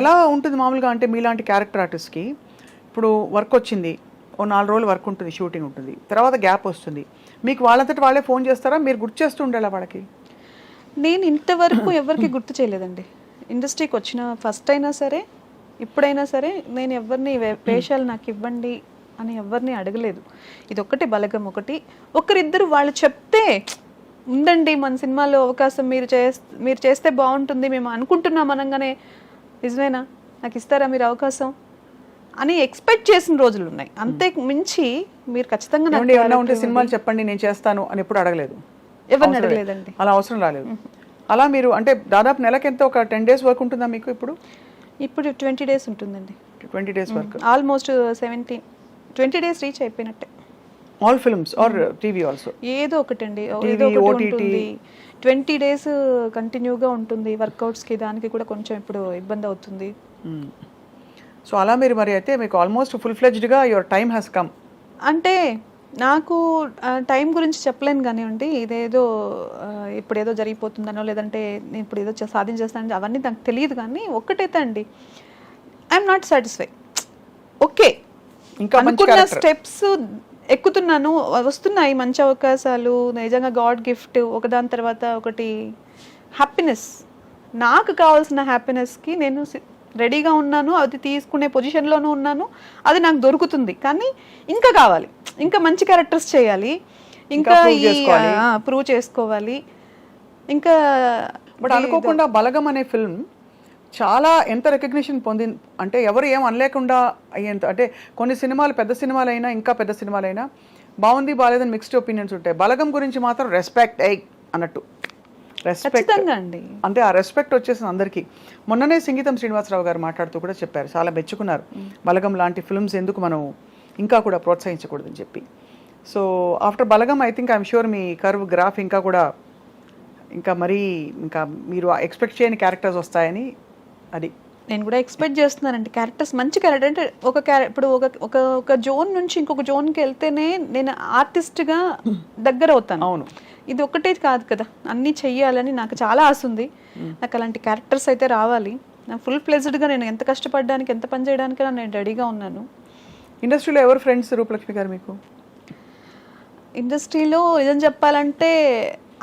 ఎలా ఉంటుంది మామూలుగా అంటే మీలాంటి క్యారెక్టర్ ఆర్టిస్ట్కి ఇప్పుడు వర్క్ వచ్చింది ఓ నాలుగు రోజులు వర్క్ ఉంటుంది షూటింగ్ ఉంటుంది. తర్వాత గ్యాప్ వస్తుంది. మీకు వాళ్ళంతటి వాళ్ళే ఫోన్ చేస్తారా? మీరు గుర్తు చేస్తూ ఉండాలా వాళ్ళకి? నేను ఇంతవరకు ఎవరికి గుర్తు చేయలేదండి. ఇండస్ట్రీకి వచ్చిన ఫస్ట్ అయినా సరే ఇప్పుడైనా సరే నేను ఎవరిని వేషాలు నాకు ఇవ్వండి అని ఎవరిని అడగలేదు. ఇది ఒకటి బలగం ఒకటి. ఒకరిద్దరు వాళ్ళు చెప్తే ఉందండి మన సినిమాలో అవకాశం మీరు చేస్తే మీరు చేస్తే బాగుంటుంది మేము అనుకుంటున్నాం అనగానే నిజమేనా? నాకు ఇస్తారా మీరు అవకాశం? అని ఎక్స్పెక్ట్ చేసిన రోజులు ఉన్నాయి. అంతే మించి మీరు ఖచ్చితంగా ఏమన్నా ఉంటే సినిమాలు చెప్పండి నేను చేస్తాను అని ఎప్పుడు అడగలేదు. ఎవరిని. అడగలేదండి? అలా అవసరం రాలేదు. అలా మీరు అంటే దాదాపు నెలకి ఎంత ఒక టెన్ డేస్ వర్క్ ఉంటుందా మీకు ఇప్పుడు? ఇప్పుడు ట్వంటీ డేస్ ఉంటుందండి. Twenty days work. Almost seventeen twenty days reach అయిపోయినట్టే. All films are TV also ఏదో ఒకటండి. ఏదో ఒకటి. ఉంటుంది. ట్వంటీ డేస్ కంటిన్యూగా ఉంటుంది వర్కౌట్స్కి దానికి కూడా కొంచెం ఇప్పుడు ఇబ్బంది అవుతుంది. సో అలా మీరు మరి అయితే మీకు ఆల్మోస్ట్ ఫుల్ ఫ్లెజ్డ్గా యువర్ టైమ్ హ్యాస్ కమ్ అంటే నాకు టైం గురించి చెప్పలేను కానివ్వండి. ఇదేదో ఇప్పుడు ఏదో జరిగిపోతుందనో లేదంటే నేను ఇప్పుడు ఏదో సాధించేస్తానని అవన్నీ నాకు తెలియదు కానీ ఒక్కటైతే అండి. ఐఎమ్ నాట్ సాటిస్ఫై ఓకే ఇంకా అనుకున్న. స్టెప్స్ ఎక్కుతున్నాను. వస్తున్నాయి మంచి అవకాశాలు. నిజంగా గాడ్ గిఫ్ట్. ఒకదాని తర్వాత ఒకటి. హ్యాపీనెస్ నాకు కావాల్సిన హ్యాపీనెస్కి నేను రెడీగా ఉన్నాను. అది తీసుకునే పొజిషన్లోనూ ఉన్నాను. అది నాకు దొరుకుతుంది. కానీ ఇంకా కావాలి. ఇంకా మంచి క్యారెక్టర్స్ చేయాలి. ఇంకా. ప్రూవ్ చేసుకోవాలి. ఇంకా బట్ అనుకోకుండా బలగం అనే ఫిల్మ్ చాలా ఎంత రికగ్నిషన్ పొంది అంటే ఎవరు ఏం అనలేకుండా అయ్యేంత అంటే కొన్ని సినిమాలు పెద్ద సినిమాలు అయినా ఇంకా పెద్ద సినిమాలు అయినా బాగుంది బాగాలేదని మిక్స్డ్ ఒపీనియన్స్ ఉంటాయి. బలగం గురించి మాత్రం రెస్పెక్ట్ ఐ అన్నట్టు. రెస్పెక్ట్ అండి. అంటే ఆ రెస్పెక్ట్ వచ్చేసింది అందరికీ. మొన్ననే సంగీతం శ్రీనివాసరావు గారు మాట్లాడుతూ కూడా చెప్పారు. చాలా మెచ్చుకున్నారు. బలగం లాంటి ఫిల్మ్స్ ఎందుకు మనం ఇంకా కూడా ప్రోత్సహించకూడదని చెప్పి. So after Balagam I think I'm sure me curve graph ఇంకా కూడా ఇంకా మరీ ఇంకా మీరు ఎక్స్పెక్ట్ చేయని క్యారెక్టర్స్ వస్తాయని అది. నేను కూడా ఎక్స్పెక్ట్ చేస్తున్నానండి. క్యారెక్టర్స్ మంచి క్యారెక్టర్ అంటే ఒక క్యారె ఇప్పుడు ఒక ఒక ఒక జోన్ నుంచి ఇంకొక జోన్కి వెళ్తేనే నేను ఆర్టిస్ట్గా దగ్గర అవుతాను. అవును. ఇది ఒక్కటే కాదు కదా. అన్నీ చెయ్యాలని నాకు చాలా ఆశ ఉంది. నాకు అలాంటి క్యారెక్టర్స్ అయితే రావాలి. నా ఫుల్ ప్లెజ్డ్గా నేను ఎంత కష్టపడడానికి ఎంత పని చేయడానికైనా నేను రెడీగా ఉన్నాను. ఇండస్ట్రీలో ఎవరు ఫ్రెండ్స్ రూపలక్ష్మి గారు మీకు? ఇండస్ట్రీలో నిజం చెప్పాలంటే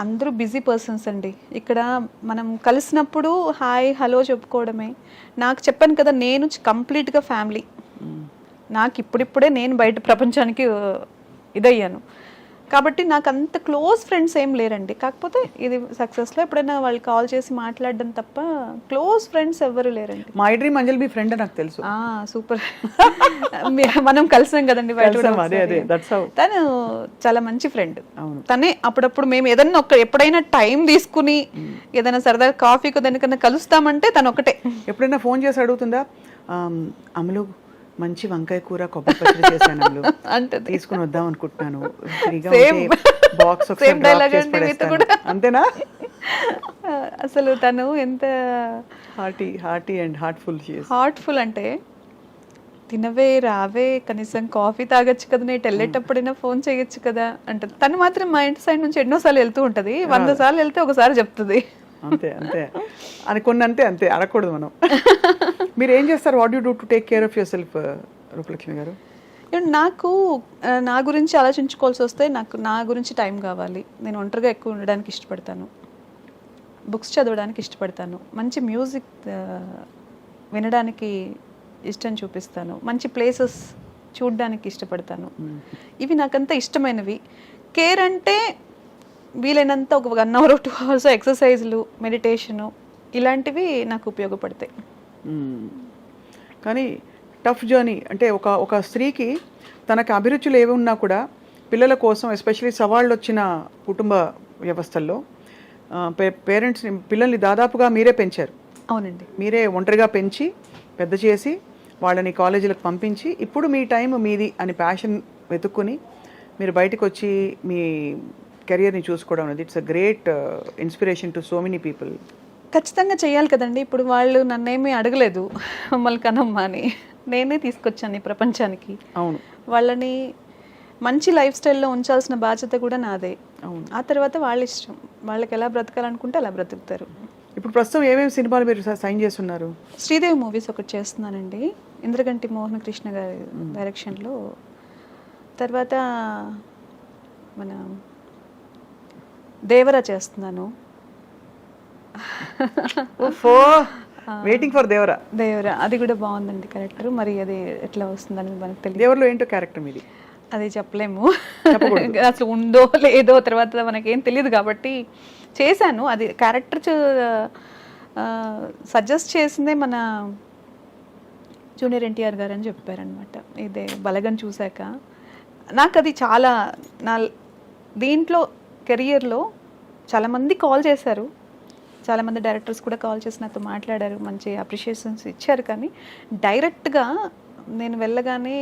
అందరూ బిజీ పర్సన్స్ అండి. ఇక్కడ మనం కలిసినప్పుడు హాయ్ హలో చెప్పుకోవడమే. నాకు చెప్పాను కదా నేను కంప్లీట్గా ఫ్యామిలీ. నాకు ఇప్పుడిప్పుడే నేను బయట ప్రపంచానికి ఇదయ్యాను. కాబట్టి నాకు అంత క్లోజ్ ఫ్రెండ్స్ ఏం లేరండి. కాకపోతే ఇది సక్సెస్లో ఎప్పుడైనా వాళ్ళు కాల్ చేసి మాట్లాడడం తప్ప క్లోజ్ ఫ్రెండ్స్ ఎవ్వరు లేరండి. మై డ్రీమ్ అంజలి మీ ఫ్రెండ్ నాకు తెలుసు. ఆ సూపర్ మనం కలిసాం కదండి. తను చాలా మంచి ఫ్రెండ్ అవును. తనే అప్పుడప్పుడు మేము ఏదన్నా ఒక ఎప్పుడైనా టైం తీసుకుని ఏదైనా సరదా కాఫీకి దానికన్నా కలుస్తామంటే తను ఒకటే. ఎప్పుడైనా ఫోన్ చేసి అడుగుతుందా? అమలు మంచి వంకాయ కూర కొబ్బరి పచ్చడి చేశాను అంటది. తీసుకుని వద్దాం అనుకుంటున్నాను. బాక్స్. అంతేనా? అసలు తను ఎంత hearty hearty and heartful heartful అంటే తినవే రావే కనీసం కాఫీ తాగొచ్చు కదా నేను వెళ్ళేటప్పుడైనా ఫోన్ చేయొచ్చు కదా అంటది. తను మాత్రం మా ఇంటి సైడ్ నుంచి ఎన్నోసార్లు వెళ్తూ ఉంటది. వంద సార్లు వెళ్తే ఒకసారి చెప్తుంది. అంతే అంతే. అని కొన్ని అంతే అంతే అడగకూడదు మనం. మీరు ఏం చేస్తారు what you do to take care of yourself Rupalakshmi గారు? నాకు ఆ, నా గురించి ఆలోచించుకోవాల్సి వస్తే నాకు నా గురించి టైం కావాలి. నేను ఒంటరిగా ఎక్కువ ఉండడానికి ఇష్టపడతాను. బుక్స్ చదవడానికి ఇష్టపడతాను. మంచి మ్యూజిక్ ఆ, వినడానికి ఇష్టం చూపిస్తాను. మంచి ప్లేసెస్ చూడడానికి ఇష్టపడతాను. ఇవి నాకంత ఇష్టమైనవి. కేర్ అంటే వీలైనంత ఒక వన్ అవర్ టూ అవర్స్ ఎక్సర్సైజ్లు మెడిటేషను ఇలాంటివి నాకు ఉపయోగపడతాయి. కానీ టఫ్ జర్నీ అంటే ఒక ఒక స్త్రీకి తనకు అభిరుచులు ఏవి ఉన్నా కూడా పిల్లల కోసం ఎస్పెషలీ సవాళ్ళు వచ్చిన కుటుంబ వ్యవస్థల్లో పేరెంట్స్ని పిల్లల్ని దాదాపుగా మీరే పెంచారు. అవునండి. మీరే ఒంటరిగా పెంచి పెద్ద చేసి వాళ్ళని కాలేజీలకు పంపించి ఇప్పుడు మీ టైం మీది అని ప్యాషన్ వెతుక్కుని మీరు బయటకు వచ్చి మీ కెరియర్ని చూసుకోవడం అనేది it's a great inspiration to so many people. ఖచ్చితంగా చేయాలి కదండి. ఇప్పుడు వాళ్ళు నన్నేమీ అడగలేదు మమ్మల్ని కనమ్మా అని. నేనే తీసుకొచ్చాను ఈ ప్రపంచానికి. అవును. వాళ్ళని మంచి లైఫ్ స్టైల్లో ఉంచాల్సిన బాధ్యత కూడా నాదే. అవును. ఆ తర్వాత వాళ్ళ ఇష్టం. వాళ్ళకి ఎలా బ్రతకాలనుకుంటే అలా బ్రతుకుతారు. ఇప్పుడు ప్రస్తుతం ఏమేమి సినిమాలు మీరు సైన్ చేస్తున్నారు? శ్రీదేవి మూవీస్ ఒకటి చేస్తున్నానండి. ఇంద్రగంటి మోహన కృష్ణ గారి డైరెక్షన్లో. తర్వాత మన దేవరా చేస్తున్నాను. Waiting for Devara. దేవరా. అది కూడా బాగుందండి క్యారెక్టర్ మరి అది ఎట్లా వస్తుందని మనకు తెలియదు దేవరలో ఏంటో క్యారెక్టర్ మీది? అది చెప్పలేము. అసలు ఉందో లేదో తర్వాత మనకేం తెలియదు కాబట్టి చేశాను. అది క్యారెక్టర్ సజెస్ట్ చేసిందే మన జూనియర్ ఎన్టీఆర్ గారు అని చెప్పారనమాట ఇదే బలగం చూశాక. నాకు అది చాలా నా దీంట్లో కెరియర్లో చాలామంది కాల్ చేశారు. చాలామంది డైరెక్టర్స్ కూడా కాల్ చేసి నాతో మాట్లాడారు. మంచి అప్రిషియేషన్స్ ఇచ్చారు. కానీ డైరెక్ట్గా నేను వెళ్ళగానే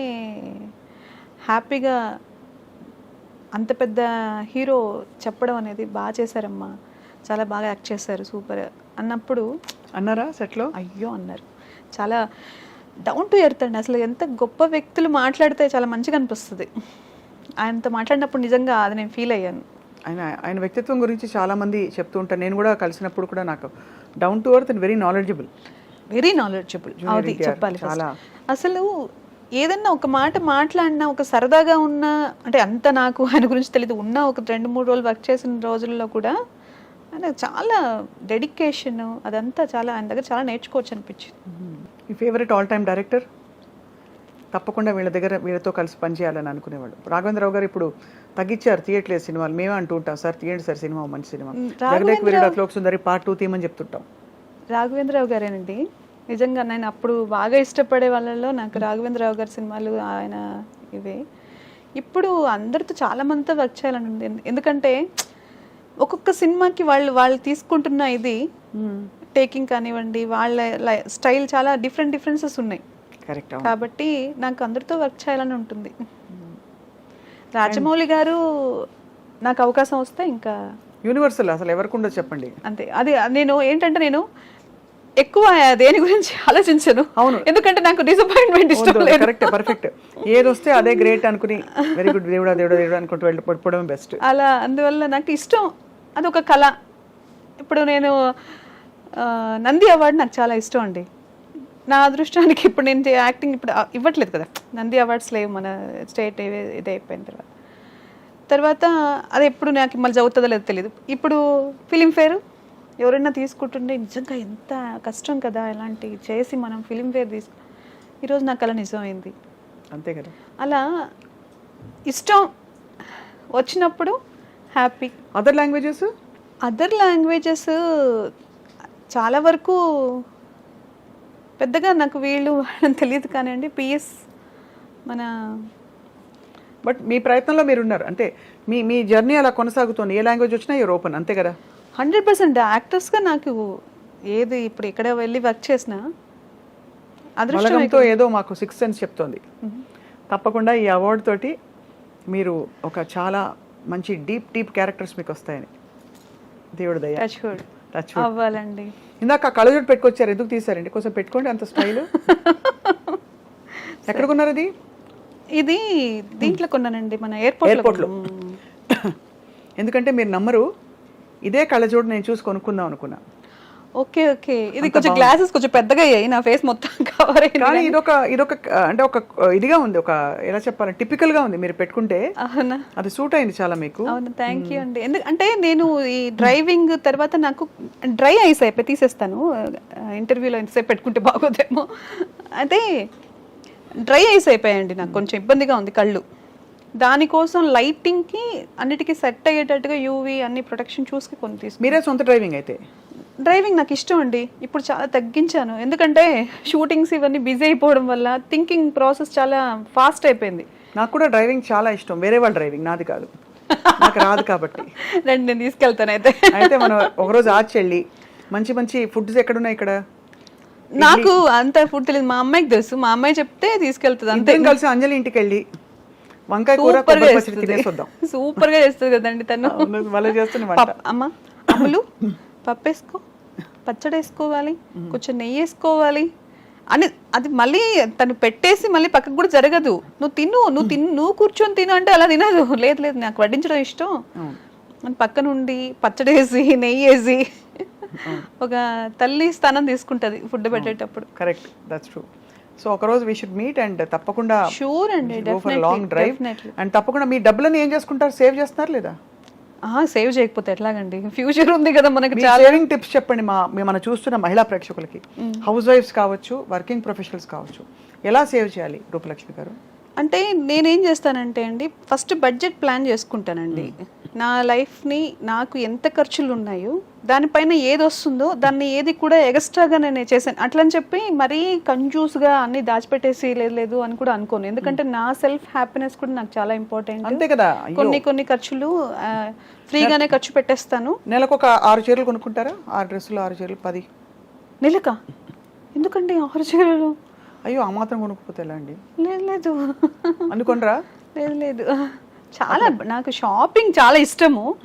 హ్యాపీగా అంత పెద్ద హీరో చెప్పడం అనేది బాగా చేశారమ్మా. చాలా బాగా యాక్ట్ చేశారు. సూపర్ అన్నప్పుడు అన్నారా సెట్లో? అయ్యో అన్నారు. చాలా డౌన్ టు ఎర్త్ అండి. అసలు ఎంత గొప్ప వ్యక్తులు మాట్లాడితే చాలా మంచిగా అనిపిస్తుంది. ఆయనతో మాట్లాడినప్పుడు నిజంగా అది నేను ఫీల్ అయ్యాను. ఆయన ఆయన వ్యక్తిత్వం గురించి చాలా మంది చెప్తూ ఉంటారు. నేను కూడా కలిసినప్పుడు కూడా నాకు down to earth and very knowledgeable very knowledgeable అది చెప్పాలి. అసలు ఏదన్నా ఒక మాట మాట్లాడినా ఒక సరదాగా ఉన్న అంటే అంత నాకు ఆయన గురించి తెలియదు ఉన్న ఒక రెండు మూడు రోజులు వర్క్ చేసిన రోజుల్లో కూడా ఆయన చాలా డెడికేషన్ అదంతా చాలా ఆయన దగ్గర చాలా నేర్చుకోవచ్చు అనిపించింది. మీ ఫేవరెట్ ఆల్ టైమ్ డైరెక్టర్ తప్పకుండా వీళ్ళ దగ్గర వీళ్ళతో కలిసి పనిచేయాలని అనుకునేవాడు రాఘవేంద్రరావు గారు ఇప్పుడు తగ్గించారు తీయట్లేదు సినిమాలు. మేమే అంటూ ఉంటాం సార్ తీయండి సార్ సినిమా మంచి సినిమా. మ్, జగదేక్ వీరుడు అట్లోక్ సుందరి పార్ట్ టూ తీయమని చెప్తుంటాం. రాఘవేంద్రరావు గారేనండి. నిజంగా నేను అప్పుడు బాగా ఇష్టపడే వాళ్ళలో నాకు రాఘవేంద్రరావు గారి సినిమాలు ఆయన ఇవే. ఇప్పుడు అందరితో చాలా మందితో వర్క్ చేయాలని ఉంది. ఎందు- ఎందుకంటే ఒక్కొక్క సినిమాకి వాళ్ళు వాళ్ళు తీసుకుంటున్న ఇది టేకింగ్ కానివ్వండి వాళ్ళ స్టైల్ చాలా డిఫరెంట్ డిఫరెన్సెస్ ఉన్నాయి. కరెక్ట్ కాబట్టి నాకు అందరితో వర్క్ చేయాలని ఉంటుంది. రాజమౌళి గారు నాకు అవకాశం వస్తే ఇంకా యూనివర్సల్ అసలు ఎవరికి ఉండదు చెప్పండి. అంతే. అది నేను ఏంటంటే నేను ఎక్కువ దేని గురించి ఆలోచించను. అవును. ఎందుకంటే నాకు డిసప్పాయింట్మెంట్ ఇష్టం లేదు. కరెక్ట్ పర్ఫెక్ట్ ఏది వస్తే అదే గ్రేట్ అనుకుని వెరీ గుడ్ దేవుడా దేవుడా దేవుడా అనుకుంటూ వెళ్ళి పడిపోవడం బెస్ట్ అలా అందువల్ల నాకు ఇష్టం. అది ఒక కళ. ఇప్పుడు నేను నంది అవార్డు నాకు చాలా ఇష్టం అండి. నా అదృష్టానికి ఇప్పుడు నేను యాక్టింగ్ ఇప్పుడు ఇవ్వట్లేదు కదా. నంది అవార్డ్స్ లేవు మన స్టేట్ ఇది అయిపోయిన తర్వాత. తర్వాత అది ఎప్పుడు నాకు మళ్ళీ చదువుతుందో లేదో తెలియదు ఇప్పుడు ఫిలింఫేర్ ఎవరైనా తీసుకుంటుంటే నిజంగా ఎంత కష్టం కదా ఇలాంటి చేసి మనం ఫిలింఫేర్ తీసుకు ఈరోజు నాకు అలా నిజమైంది. అంతే కదా. అలా ఇష్టం వచ్చినప్పుడు happy other languages other languages చాలా వరకు పెద్దగా నాకు వీళ్ళు వాళ్ళని తెలియదు కానివ్వండి పిఎస్ మన బట్ మీ ప్రయత్నంలో మీరు ఉన్నారు అంటే మీ మీ జర్నీ అలా కొనసాగుతుంది. ఏ లాంగ్వేజ్ వచ్చినా యూర్ ఓపెన్ అంతే కదా? Hundred percent. యాక్టర్స్గా నాకు ఏది ఇప్పుడు ఎక్కడ వెళ్ళి వర్క్ చేసినా అదృష్టం బలగంతో ఏదో మాకు సిక్స్ సెన్స్ చెప్తోంది. తప్పకుండా ఈ అవార్డు తోటి మీరు ఒక చాలా మంచి డీప్ డీప్ క్యారెక్టర్స్ మీకు వస్తాయని. దేవుడు దయ. అవ్వాలండి. ఇందాక కళ్ళజోడు పెట్టుకొచ్చారు ఎందుకు తీసారండి కొంచెం పెట్టుకోండి అంత స్టైల్. ఎక్కడ కొన్నారు అది ఇది దీంట్లో కొన్నానండి మన ఎయిర్పోర్ట్ ఎయిర్పోర్ట్లో. ఎందుకంటే మీరు నమ్మరు ఇదే కళ్ళజోడు నేను చూసి కొనుక్కుందాం అనుకున్నా. Okay okay. ఇది కొంచెం గ్లాసెస్ కొంచెం పెద్దగా అయ్యాయి నా ఫేస్ మొత్తం కవర్ అయింది కానీ ఇదొక ఇదొక అంటే ఒక ఇదిగా ఉంది. ఒక ఎలా చెప్పాలి టిపికల్గా ఉంది. మీరు పెట్టుకుంటే అవునా? అది సూట్ అయింది చాలా మీకు. అవును థ్యాంక్ యూ అండి. ఎందుకు అంటే నేను ఈ డ్రైవింగ్ తర్వాత నాకు డ్రై ఐస్ అయిపోయి తీసేస్తాను. ఇంటర్వ్యూలో ఎంతసేపు పెట్టుకుంటే బాగోదేమో. అయితే డ్రై ఐస్ అయిపోయాయండి నాకు. కొంచెం ఇబ్బందిగా ఉంది కళ్ళు. దానికోసం లైటింగ్కి అన్నిటికీ సెట్ అయ్యేటట్టుగా యూవి అన్ని ప్రొటెక్షన్ చూసుకు కొన్ని తీసుకు మీరే సొంత డ్రైవింగ్ అయితే? డ్రైవింగ్ నాకు ఇష్టం అండి. ఇప్పుడు చాలా తగ్గించాను. ఎందుకంటే షూటింగ్స్ ఇవన్నీ బిజీ అయిపోవడం వల్ల థింకింగ్ ప్రాసెస్ చాలా ఫాస్ట్ అయిపోయింది. నాకు కూడా డ్రైవింగ్ చాలా ఇష్టం. వేరే వాళ్ళ డ్రైవింగ్ నాది కాదు. నాకు రాదు కాబట్టి. రండి నేను తీసుకెళ్తాను అయితే. అయితే మనం ఒకరోజు ఆచి వెళ్ళి మంచి మంచి ఫుడ్స్ ఎక్కడున్నాయి ఇక్కడ? నాకు అంత ఫుడ్ తెలియదు మా అమ్మాయికి తెలుసు. మా అమ్మాయి చెప్తే తీసుకెళ్తుంది అంతే. కలిసి అంజలి ఇంటికి వెళ్ళి వంకాయ కూర సూపర్గా కొబ్బరి పచ్చడి చేస్తుంది. తినేసి వద్దాం. సూపర్గా చేస్తుంది కదండి తను. చేస్తుంది పప్- అమ్మ అమ్ములు? పప్పు వేసుకో పచ్చడి వేసుకోవాలి కొంచెం నెయ్యి వేసుకోవాలి అని అది మళ్ళీ తను పెట్టేసి మళ్ళీ పక్కకు కూడా జరగదు. నువ్వు తిను నువ్వు తిను నువ్వు కూర్చొని తిను అంటే అలా తినదు. లేదు లేదు నాకు వడ్డించడం ఇష్టం. అని పక్కన ఉండి పచ్చడి వేసి నెయ్యి వేసి ఒక తల్లి స్థానం తీసుకుంటది ఫుడ్ పెట్టేటప్పుడు. కరెక్ట్ దట్స్ ట్రూ సో ఒకరోజు వీ షుడ్ మీట్ అండ్ తప్పకుండా షూర్ అండి లాంగ్ డ్రైవ్ అండ్ తప్పకుండా మీ డబ్బులను ఏం చేసుకుంటారు? సేవ్ చేస్తున్నారు లేదా? సేవ్ చేయకపోతే ఎట్లాగండి? ఫ్యూచర్ ఉంది కదా మనకి సేవింగ్ టిప్స్ చెప్పండి మా మీ- మనం చూస్తున్న మహిళా ప్రేక్షకులకి. హౌస్ వైఫ్స్ కావచ్చు వర్కింగ్ ప్రొఫెషనల్స్ కావచ్చు. ఎలా సేవ్ చేయాలి రూపలక్ష్మి గారు? అంటే నేనేం చేస్తానంటే అండి ఫస్ట్ బడ్జెట్ ప్లాన్ చేసుకుంటానండి. నా లైఫ్ని నాకు ఎంత ఖర్చులు ఉన్నాయో దానిపైన ఏది వస్తుందో దాన్ని ఏది కూడా ఎక్స్ట్రాగా నేను చేశాను. అట్లా అని చెప్పి మరీ కంజూస్గా అన్ని దాచిపెట్టేసి లేదు లేదు అని కూడా అనుకోను. ఎందుకంటే నా సెల్ఫ్ హ్యాపీనెస్ కూడా నాకు చాలా ఇంపార్టెంట్. అంతే కదా. కొన్ని కొన్ని ఖర్చులు ఫ్రీగానే ఖర్చు పెట్టేస్తాను. నెలకు ఒక ఆరు చీరలు కొనుక్కుంటారా? ఆరు డ్రెస్సులు ఆరు చీరలు పది. నెలక? ఎందుకండి ఆరు చీరలు? అయ్యో ఆ మాత్రం కొనుక్కోపోతే ఎలా అండి లేదు లేదు. అనుకోనరా? లేదు లేదు. చాలా నాకు షాపింగ్ చాలా ఇష్టము.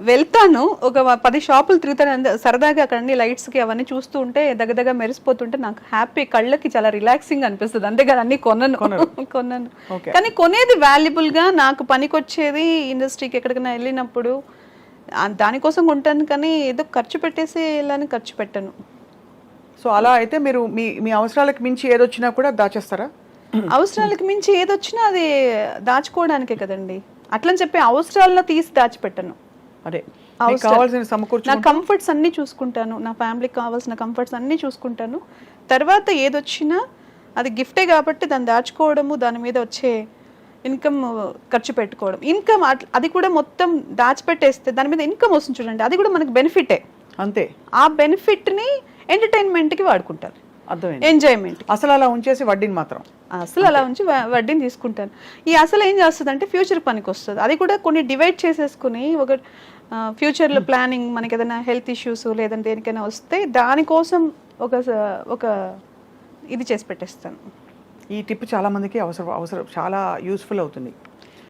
వెళ్తాను. ఒక పది షాపులు తిరుగుతాను. అంద- సరదాగా అక్కడ అన్ని లైట్స్కి అవన్నీ చూస్తూ ఉంటే దగ్గర మెరిసిపోతుంటే నాకు హ్యాపీ కళ్ళకి చాలా రిలాక్సింగ్ అనిపిస్తుంది. అంతేగాని అన్ని కొనను. కొనను. Okay. కానీ కొనేది valuable గా నాకు పనికొచ్చేది ఇండస్ట్రీకి ఎక్కడికైనా వెళ్ళినప్పుడు దానికోసం కొంటాను. కానీ ఏదో ఖర్చు పెట్టేసి వెళ్ళని ఖర్చు పెట్టను. సో అలా అయితే మీరు మీ మీ అవసరాలకు మించి ఏదొచ్చినా కూడా దాచేస్తారా? అవసరాలకు మించి ఏదొచ్చినా అది దాచుకోవడానికే కదండి. అట్లని చెప్పి అవసరాల్లో తీసి దాచిపెట్టను. అదే. మీకు కావాల్సిన సమకూర్చు నా కంఫర్ట్స్ అన్నీ చూసుకుంటాను. నా ఫ్యామిలీకి కావాల్సిన కంఫర్ట్స్ అన్నీ చూసుకుంటాను. తర్వాత ఏదొచ్చినా అది గిఫ్టే కాబట్టి దాన్ని దాచుకోవడము దాని మీద వచ్చే ఇన్కమ్ ఖర్చు పెట్టుకోవడం. ఇన్కమ్ అది కూడా మొత్తం దాచిపెట్టేస్తే దాని మీద ఇన్కమ్ వస్తుంది చూడండి. అది కూడా మనకి బెనిఫిటే అంతే. ఆ బెనిఫిట్ని ఎంటర్టైన్మెంట్కి వాడుకుంటారు. అర్థమైంది. ఎంజాయ్మెంట్. అసలు అలా ఉంచేసి వడ్డీని మాత్రం. అసలు అలా ఉంచి వడ్డీని తీసుకుంటాను ఈ అసలు ఏం చేస్తుంది అంటే ఫ్యూచర్ పనికి వస్తుంది అది కూడా కొన్ని డివైడ్ చేసేసుకుని ఒక ఫ్యూచర్లో ప్లానింగ్ మనకి ఏదైనా హెల్త్ ఇష్యూస్ లేదంటే దేనికైనా వస్తే దానికోసం ఒక ఒక ఇది చేసి పెట్టేస్తాను. ఈ టిప్ చాలా మందికి అవసరం అవసరం చాలా యూస్ఫుల్ అవుతుంది.